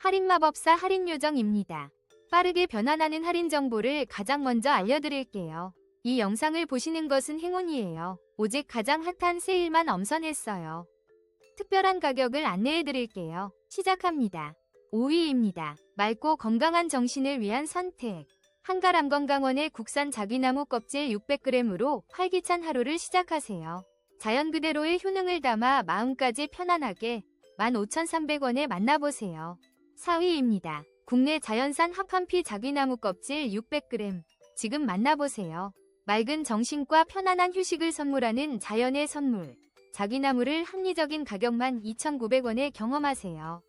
할인마법사 할인요정입니다. 빠르게 변환하는 할인 정보를 가장 먼저 알려드릴게요. 이 영상을 보시는 것은 행운이에요. 오직 가장 핫한 세일만 엄선했어요. 특별한 가격을 안내해드릴게요. 시작합니다. 5위입니다. 맑고 건강한 정신을 위한 선택. 한가람 건강원의 국산 자기나무 껍질 600g으로 활기찬 하루를 시작하세요. 자연 그대로의 효능을 담아 마음까지 편안하게 15,300원에 만나보세요. 4위입니다. 국내 자연산 합한피 자기나무 껍질 600g. 지금 만나보세요. 맑은 정신과 편안한 휴식을 선물하는 자연의 선물. 자기나무를 합리적인 가격만 2,900원에 경험하세요.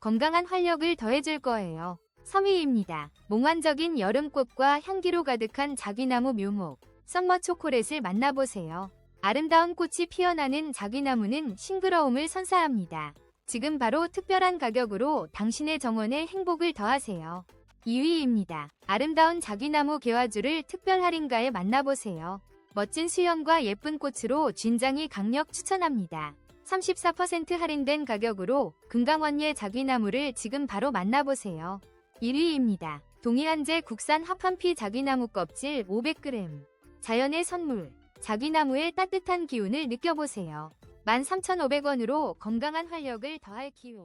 건강한 활력을 더해줄 거예요. 3위입니다. 몽환적인 여름꽃과 향기로 가득한 자기나무 묘목. 썸머 초콜릿을 만나보세요. 아름다운 꽃이 피어나는 자기나무는 싱그러움을 선사합니다. 지금 바로 특별한 가격으로 당신의 정원에 행복을 더하세요. 2위입니다. 아름다운 자기나무 개화주를 특별 할인가에 만나보세요. 멋진 수영과 예쁜 꽃으로 진장이 강력 추천합니다. 34% 할인된 가격으로 금강원예 자기나무를 지금 바로 만나보세요. 1위입니다. 동해안제 국산 합한피 자기나무 껍질 500g. 자연의 선물. 자기나무의 따뜻한 기운을 느껴보세요. 13,500원으로 건강한 활력을 더할 기회.